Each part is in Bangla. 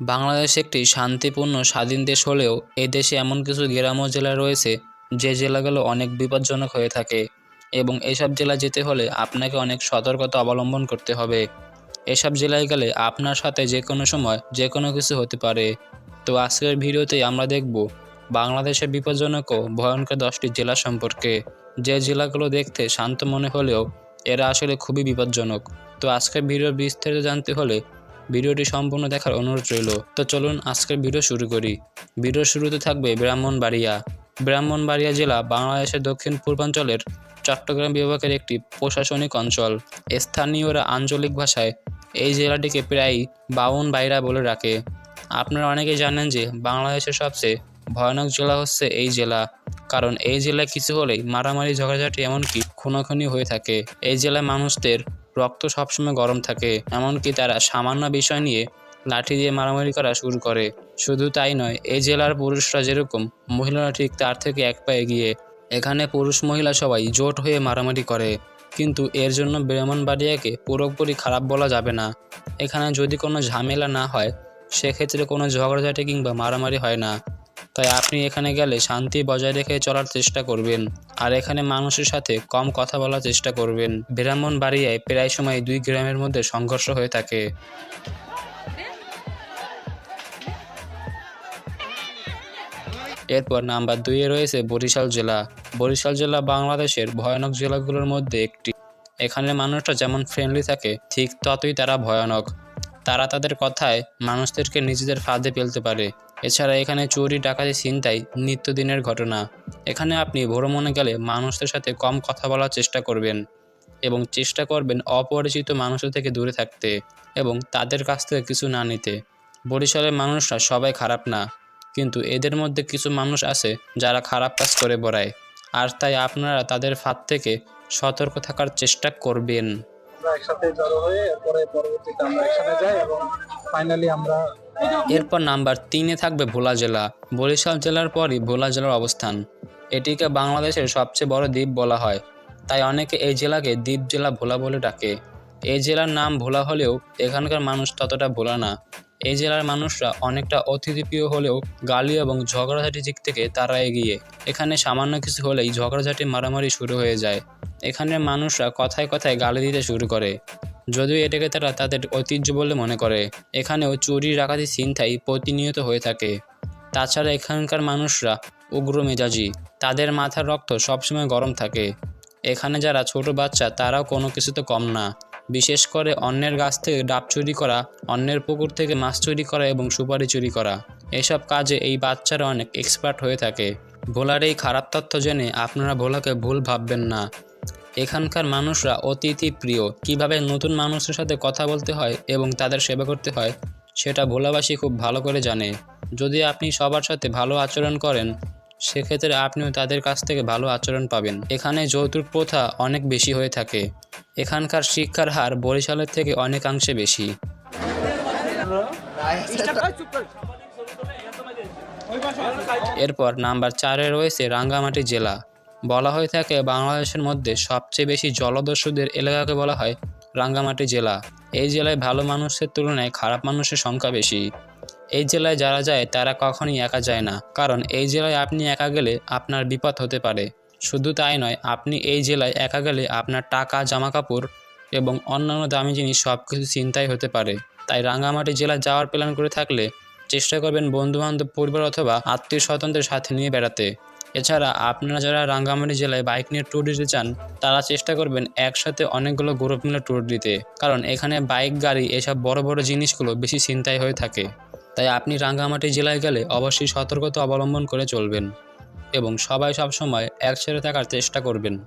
বাংলাদেশ একটি শান্তিপূর্ণ, স্বাধীন দেশ হলেও এই দেশে এমন কিছু গ্রাম্য জেলা রয়েছে, যে জেলাগুলো অনেক বিপজ্জনক হয়ে থাকে। এবং এসব জেলা যেতে হলে আপনাকে অনেক সতর্কতা অবলম্বন করতে হবে। এসব জেলায় গেলে আপনার সাথে যে কোনো সময় যে কোনো কিছু হতে পারে। তো আজকের ভিডিওতে আমরা দেখব বাংলাদেশের বিপজ্জনক ও ভয়ঙ্কর দশটি জেলা সম্পর্কে। যে জেলাগুলো দেখতে শান্ত মনে হলেও এরা আসলে খুবই বিপজ্জনক। তো আজকের ভিডিওর বিস্তারিত জানতে হলে ভিডিওটি সম্পূর্ণ দেখার অনুরোধ রইল। তো চলুন আজকের ভিডিও শুরু করি। ভিডিওর শুরুতে থাকবে ব্রাহ্মণবাড়িয়া। ব্রাহ্মণবাড়িয়া জেলা বাংলাদেশের দক্ষিণ পূর্বাঞ্চলের চট্টগ্রাম বিভাগের একটি প্রশাসনিক অঞ্চল। স্থানীয়রা আঞ্চলিক ভাষায় এই জেলাটিকে প্রায়ই বাউন বাইরা বলে রাখে আপনারা অনেকেই জানেন যে বাংলাদেশের সবচেয়ে ভয়ানক জেলা হচ্ছে এই জেলা। কারণ এই জেলায় কিছু হলেই মারামারি, ঝগড়াঝাটি এমনকি খুনোখুনি হয়ে থাকে। এই জেলায় মানুষদের রক্ত সবসময় গরম থাকে, এমনকি তারা সামান্য বিষয় নিয়ে লাঠি দিয়ে মারামারি করা শুরু করে। শুধু তাই নয় এই জেলার পুরুষরা যেরকম, মহিলারা ঠিক তার থেকে এক পা এগিয়ে এখানে পুরুষ মহিলা সবাই জোট হয়ে মারামারি করে, কিন্তু এর জন্য ব্রাহ্মণবাড়িয়াকে পুরোপুরি খারাপ বলা যাবে না। এখানে যদি কোনো ঝামেলা না হয়, সেক্ষেত্রে কোনো ঝগড়াঝাটি কিংবা মারামারি হয় না। তাই আপনি এখানে গেলে শান্তি বজায় রেখে চলার চেষ্টা করবেন। আর এখানে মানুষের সাথে কম কথা বলার চেষ্টা করবেন। ব্রাহ্মণবাড়িয়ায় প্রায় সময় দুই গ্রামের মধ্যে সংঘর্ষ হয়ে থাকে। এরপর নাম্বার দুইয়ে রয়েছে বরিশাল জেলা। বরিশাল জেলা বাংলাদেশের ভয়ানক জেলাগুলোর মধ্যে একটি। এখানে মানুষরা যেমন ফ্রেন্ডলি থাকে, ঠিক ততই তারা ভয়ানক। তারা তাদের কথায় মানুষদেরকে নিজেদের ফাঁদে ফেলতে পারে। এছাড়া এখানে চুরি, ডাকাতি, ছিনতাই নিত্যদিনের ঘটনা। এখানে আপনি ভ্রমণে গেলে মানুষদের সাথে কম কথা বলার চেষ্টা করবেন এবং চেষ্টা করবেন অপরিচিত মানুষের থেকে দূরে থাকতে এবং তাদের কাছ থেকে কিছু না নিতে। বরিশালের মানুষরা সবাই খারাপ না, কিন্তু এদের মধ্যে কিছু মানুষ আছে যারা খারাপ কাজ করে বেড়ায়। আর তাই আপনারা তাদের ফাঁদ থেকে সতর্ক থাকার চেষ্টা করবেন। আমরা একসাথে জড়ো হয়ে পরবর্তীতে আমরা একসাথে যাই এবং ফাইনালি আমরা এরপর নাম্বার তিনে থাকবে ভোলা জেলা। বরিশাল জেলার পরই ভোলা জেলার অবস্থান। এটিকে বাংলাদেশের সবচেয়ে বড় দ্বীপ বলা হয়। তাই অনেকে এই জেলাকে দ্বীপ জেলা ভোলা বলে ডাকে। এই জেলার নাম ভোলা হলেও এখানকার মানুষ ততটা ভোলা না। এই জেলার মানুষরা অনেকটা অতিথিপ্রিয় হলেও গালি এবং ঝগড়াঝাটি দিক থেকে তারা এগিয়ে। এখানে সামান্য কিছু হলেই ঝগড়াঝাটি মারামারি শুরু হয়ে যায়। এখানের মানুষরা কথায় কথায় গালি দিতে শুরু করে। যদিও এটাকে তারা তাদের ঐতিহ্য বলে মনে করে। এখানেও চুরি, ডাকাতি, ছিনতাই প্রতিনিয়ত হয়ে থাকে। তাছাড়া এখানকার মানুষরা উগ্র মেজাজি। তাদের মাথার রক্ত সবসময় গরম থাকে। এখানে যারা ছোট বাচ্চা, তারাও কোনো কিছুতে কম না। বিশেষ করে অন্যের গাছ থেকে ডাব চুরি করা, অন্যের পুকুর থেকে মাছ চুরি করা এবং সুপারি চুরি করা। এসব কাজে এই বাচ্চারা অনেক এক্সপার্ট হয়ে থাকে। ভোলার এই খারাপ তথ্য জেনে আপনারা ভোলাকে ভুল ভাববেন না। এখানকার মানুষরা অতিথি প্রিয়। কীভাবে নতুন মানুষের সাথে কথা বলতে হয় এবং তাদের সেবা করতে হয়, সেটা ভোলাবাসী খুব ভালো করে জানে। যদি আপনি সবার সাথে ভালো আচরণ করেন, সেক্ষেত্রে আপনিও তাদের কাছ থেকে ভালো আচরণ পাবেন। এখানে যৌতুক প্রথা অনেক বেশি হয়ে থাকে। এখানকার শিক্ষার হার বরিশালের থেকে অনেকাংশে বেশি। এরপর নাম্বার চারে রয়েছে রাঙ্গামাটি জেলা। বলা হয়ে থাকে বাংলাদেশের মধ্যে সবচেয়ে বেশি জলদস্যুদের এলাকাকে বলা হয় রাঙ্গামাটি জেলা। এই জেলায় ভালো মানুষের তুলনায় খারাপ মানুষের সংখ্যা বেশি। এই জেলায় যারা যায়, তারা কখনই একা যায় না। কারণ এই জেলায় আপনি একা গেলে আপনার বিপদ হতে পারে। শুধু তাই নয়, আপনি এই জেলায় একা গেলে আপনার টাকা, জামাকাপড় এবং অন্যান্য দামি জিনিস সব কিছু চিন্তাই হতে পারে। তাই রাঙ্গামাটি জেলায় যাওয়ার প্ল্যান করে থাকলে চেষ্টা করবেন বন্ধুবান্ধব, পরিবার অথবা আত্মীয় স্বজনদের সাথে নিয়ে বেড়াতে। এছাড়া আপনারা যারা রাঙ্গামাটি জেলায় বাইক নিয়ে ট্যুর দিতে চান, তারা চেষ্টা করবেন একসাথে অনেকগুলো গ্রুপ মিলে ট্যুর দিতে। কারণ এখানে বাইক, গাড়ি এসব বড় বড় জিনিসগুলো বেশি চিন্তাই হয়ে থাকে। তাই আপনি রাঙ্গামাটি জেলায় গেলে অবশ্যই সতর্কতা অবলম্বন করে চলবেন এবং সবাই সবসময় একসাথে থাকার চেষ্টা করবেন।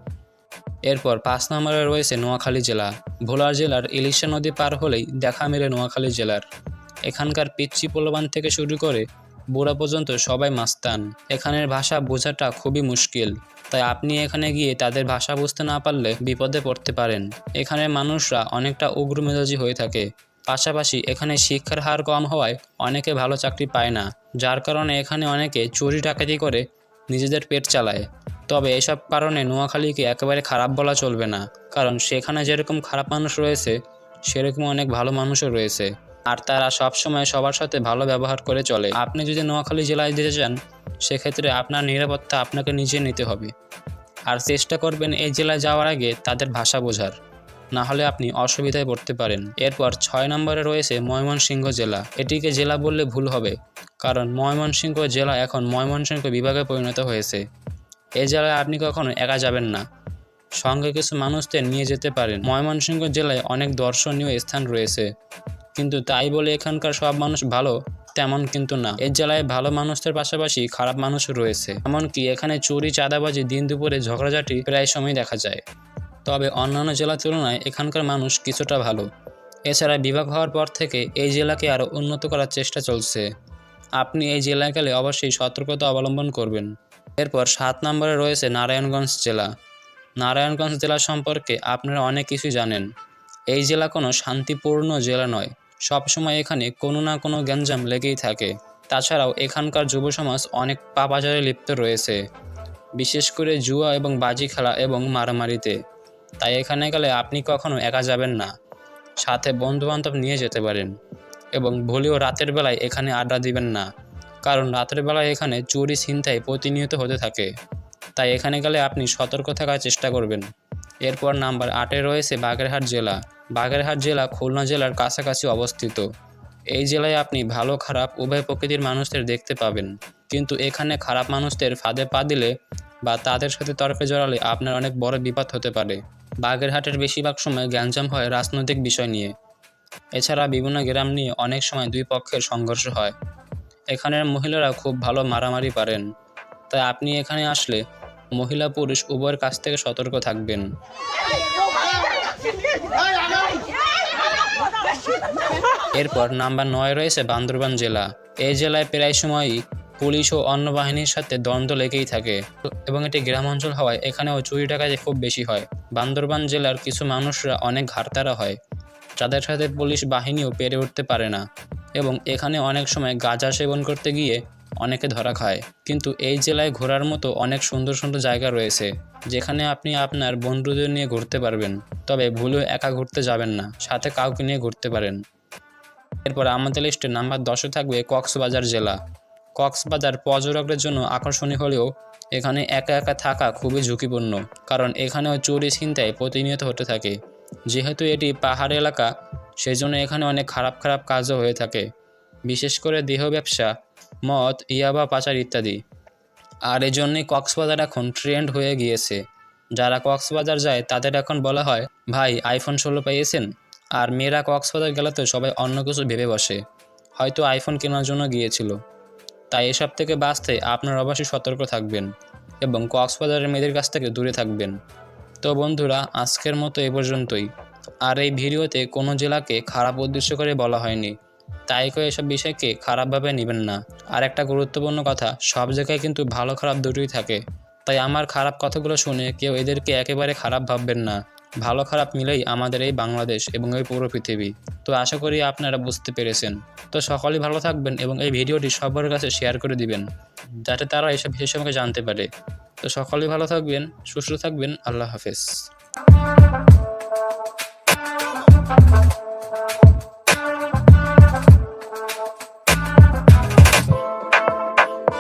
এরপর পাঁচ নম্বরে রয়েছে নোয়াখালী জেলা। ভোলার জেলার ইলিশা নদী পার হলেই দেখা মেলে নোয়াখালী জেলার। এখানকার পিচ্ছি পোলবান থেকে শুরু করে বুড়া পর্যন্ত সবাই মাস্তান। এখানের ভাষা বোঝাটা খুবই মুশকিল। তাই আপনি এখানে গিয়ে তাদের ভাষা বুঝতে না পারলে বিপদে পড়তে পারেন। এখানের মানুষরা অনেকটা উগ্র মেজাজি হয়ে থাকে। পাশাপাশি এখানে শিক্ষার হার কম হওয়ায় অনেকে ভালো চাকরি পায় না, যার কারণে এখানে অনেকে চুরি ডাকাতি করে নিজেদের পেট চালায়। তবে এসব কারণে নোয়াখালীকে একেবারে খারাপ বলা চলবে না, কারণ সেখানে যেরকম খারাপ মানুষ রয়েছে সেরকম অনেক ভালো মানুষও রয়েছে। আর তারা সবসময় সবার সাথে ভালো ব্যবহার করে চলে। আপনি যদি নোয়াখালী জেলায় যেতে চান, সেক্ষেত্রে আপনার নিরাপত্তা আপনাকে নিজে নিতে হবে। আর চেষ্টা করবেন এই জেলায় যাওয়ার আগে তাদের ভাষা বোঝার। না হলে আপনি অসুবিধায় পড়তে পারেন। এরপর ছয় নম্বরে রয়েছে ময়মনসিংহ জেলা। এটিকে জেলা বললে ভুল হবে, কারণ ময়মনসিংহ জেলা এখন ময়মনসিংহ বিভাগে পরিণত হয়েছে। এই জেলায় আপনি কখনো একা যাবেন না। সঙ্গে কিছু মানুষদের নিয়ে যেতে পারেন। ময়মনসিংহ জেলায় অনেক দর্শনীয় স্থান রয়েছে। কিন্তু তাই বলে এখানকার সব মানুষ ভালো, তেমন কিন্তু না। এই জেলায় ভালো মানুষদের পাশাপাশি খারাপ মানুষও রয়েছে। এমনকি এখানে চুরি, চাঁদাবাজি, দিন দুপুরে ঝগড়াঝাটি প্রায় সময় দেখা যায়। তবে অন্যান্য জেলার তুলনায় এখানকার মানুষ কিছুটা ভালো। এছাড়া বিভাগ হওয়ার পর থেকে এই জেলাকে আরও উন্নত করার চেষ্টা চলছে। আপনি এই জেলায় গেলে অবশ্যই সতর্কতা অবলম্বন করবেন। এরপর সাত নম্বরে রয়েছে নারায়ণগঞ্জ জেলা। নারায়ণগঞ্জ জেলা সম্পর্কে আপনারা অনেক কিছু জানেন। এই জেলা কোনো শান্তিপূর্ণ জেলা নয়। সবসময় এখানে কোনো না কোনো গ্যাঞ্জাম লেগেই থাকে। তাছাড়াও এখানকার যুব সমাজ অনেক পাপাচারে লিপ্ত রয়েছে। বিশেষ করে জুয়া এবং বাজি খেলা এবং মারামারিতে। তাই এখানে গেলে আপনি কখনো একা যাবেন না। সাথে বন্ধুবান্ধব নিয়ে যেতে পারেন। এবং ভুলেও রাতের বেলায় এখানে আড্ডা দিবেন না। কারণ রাতের বেলায় এখানে চুরি, ছিনতাই প্রতিনিয়ত হতে থাকে। তাই এখানে গেলে আপনি সতর্ক থাকার চেষ্টা করবেন। এরপর নাম্বার আটে রয়েছে বাগেরহাট জেলা। বাগেরহাট জেলা খুলনা জেলার কাছাকাছি অবস্থিত। এই জেলায় আপনি ভালো, খারাপ উভয় প্রকৃতির মানুষদের দেখতে পাবেন। কিন্তু এখানে খারাপ মানুষদের ফাঁদে পা দিলে বা তাদের সাথে তর্কে জড়ালে আপনার অনেক বড় বিপদ হতে পারে। বাগেরহাটের বেশিরভাগ সময় গ্যাঞ্জাম হয় রাজনৈতিক বিষয় নিয়ে। এছাড়া বিভিন্ন গ্রাম নিয়ে অনেক সময় দুই পক্ষের সংঘর্ষ হয়। এখানের মহিলারা খুব ভালো মারামারি পারেন। তাই আপনি এখানে আসলে মহিলা, পুরুষ উভয়ের কাছ থেকে সতর্ক থাকবেন। এরপর নাম্বার নয় রয়েছে বান্দরবান জেলা। এই জেলায় প্রায় সময়ই পুলিশ ও অন্য বাহিনীর সাথে দ্বন্দ্ব লেগেই থাকে এবং এটি গ্রাম অঞ্চল হওয়ায় এখানেও চুরি ডাকাতি খুব বেশি হয়। বান্দরবান জেলার কিছু মানুষরা অনেক ঘাটতারা হয়। যাদের সাথে পুলিশ বাহিনীও পেরে উঠতে পারে না এবং এখানে অনেক সময় গাঁজা সেবন করতে গিয়ে অনেকে ধরা খায়। কিন্তু এই জেলায় ঘোরার মতো অনেক সুন্দর সুন্দর জায়গা রয়েছে। যেখানে আপনি আপনার বন্ধুদের নিয়ে ঘুরতে পারবেন, তবে ভুলেও একা ঘুরতে যাবেন না, সাথে কাউকে নিয়ে ঘুরতে পারেন। এরপর আমাদের লিস্টে নাম্বার দশে থাকবে কক্সবাজার জেলা। কক্সবাজার পর্যটকদের জন্য আকর্ষণীয় হলেও এখানে একা একা থাকা খুবই ঝুঁকিপূর্ণ, কারণ এখানেও চুরি ছিনতাই প্রতিনিয়ত হতে থাকে। যেহেতু এটি পাহাড় এলাকা, সেজন্য এখানে অনেক খারাপ খারাপ কাজও হয়ে থাকে। বিশেষ করে দেহ ব্যবসা, মদ, ইয়াবা, পাচার ইত্যাদি। আর এই জন্যই কক্সবাজার এখন ট্রেন্ড হয়ে গিয়েছে। যারা কক্সবাজার যায়, তাদের এখন বলা হয়, ভাই আইফোন ষোলো পেয়েছেন? আর মেয়েরা কক্সবাজার গেলে তো সবাই অন্য কিছু ভেবে বসে। হয়তো আইফোন কেনার জন্য গিয়েছিল। তাই এসব থেকে বাঁচতে আপনার অবশ্যই সতর্ক থাকবেন এবং কক্সবাজারের মেয়েদের কাছ থেকে দূরে থাকবেন। তো বন্ধুরা, আজকের মতো এ পর্যন্তই। আর এই ভিডিওতে কোনো জেলাকে খারাপ উদ্দেশ্য করে বলা হয়নি। তাই করে এসব বিষয়কে খারাপভাবে নেবেন না। আর একটা গুরুত্বপূর্ণ কথা, সব জায়গায় কিন্তু ভালো খারাপ দুটোই থাকে। তাই আমার খারাপ কথাগুলো শুনে কেউ এদেরকে একেবারে খারাপ ভাববেন না। ভালো খারাপ মিলেই আমাদের এই বাংলাদেশ এবং এই পুরো পৃথিবী। তো আশা করি আপনারা বুঝতে পেরেছেন। তো সকলেই ভালো থাকবেন এবং এই ভিডিওটি সবার কাছে শেয়ার করে দিবেন, যাতে তারা এসব বিষয় সম্পর্কে জানতে পারে। তো সকলেই ভালো থাকবেন, সুস্থ থাকবেন, আল্লাহ হাফেজ।